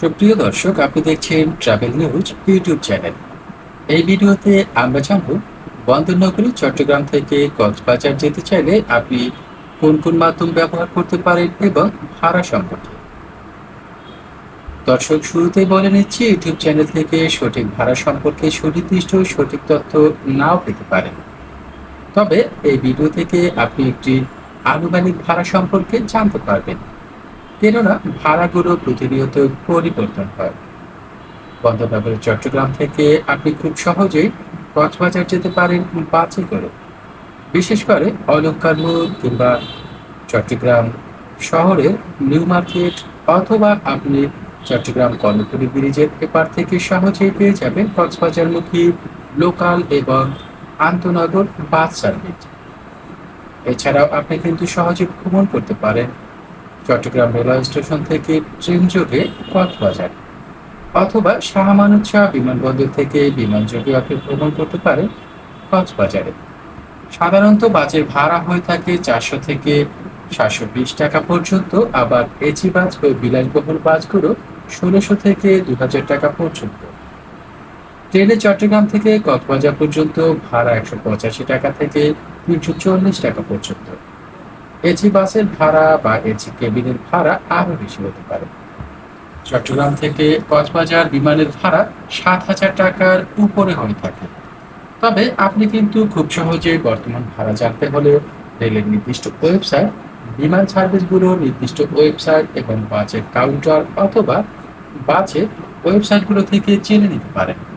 সুপ্রিয় দর্শক, আপনি দেখছেন ট্রাভেল নিউজ ইউটিউব চ্যানেল এই ভিডিওতে আমরা জানব, বন্দরনগরী চট্টগ্রাম থেকে কক্সবাজার যেতে চাইলে আপনি কোন কোন মাধ্যম ব্যবহার করতে পারেন এবং ভাড়া সম্পর্কে। দর্শক, শুরুতেই বলে নিচ্ছি ইউটিউব চ্যানেল থেকে সঠিক ভাড়া সম্পর্কে সুনির্দিষ্ট সঠিক তথ্য নাও পেতে পারেন। তবে এই ভিডিও থেকে আপনি একটি আনুমানিক ভাড়া সম্পর্কে জানতে পারবেন। কেননা ভাড়াগুলো প্রতিনিয়ত পরিবর্তন হয়। বন্দরনগরের চট্টগ্রাম থেকে আপনি খুব সহজেই কক্সবাজার যেতে পারেন বাসে করে। বিশেষ করে অলঙ্কার কিংবা চট্টগ্রাম শহরের নিউ মার্কেট অথবা আপনি চট্টগ্রাম কর্ণপুরী ব্রিজের এপার থেকে সহজেই পেয়ে যাবেন কক্সবাজারমুখী লোকাল এবং আন্তনগর বাস সার্ভিস। এছাড়াও আপনি কিন্তু সহজে ভ্রমণ করতে পারেন চট্টগ্রাম রেলওয়ে স্টেশন থেকে ট্রেন যোগে কক্সবাজার অথবা শাহ মানব শাহ বিমানবন্দর থেকে বিমান যোগে আপনি ভ্রমণ করতে পারেন কক্সবাজারে সাধারণত বাসের ভাড়া হয়ে থাকে চারশো থেকে সাতশো বিশ টাকা পর্যন্ত, আবার এসি বাস ও বিলাসবহুল বাসগুলো ষোলোশো থেকে দু হাজার টাকা পর্যন্ত। ট্রেনে চট্টগ্রাম থেকে কক্সবাজার পর্যন্ত ভাড়া একশো পঁচাশি টাকা থেকে তিনশো চল্লিশ টাকা পর্যন্ত। এসি বাসের ভাড়া বা এসি কেবিনের ভাড়া আরও বেশি হতে পারে। চট্টগ্রাম থেকে কক্সবাজার বিমানের ভাড়া সাত হাজার টাকার উপরে হয়ে থাকে। তবে আপনি কিন্তু খুব সহজে বর্তমান ভাড়া জানতে হলে রেলের নির্দিষ্ট ওয়েবসাইট, বিমান সার্ভিসগুলোর নির্দিষ্ট ওয়েবসাইট এবং বাসের কাউন্টার অথবা বাসের ওয়েবসাইটগুলো থেকে জেনে নিতে পারেন।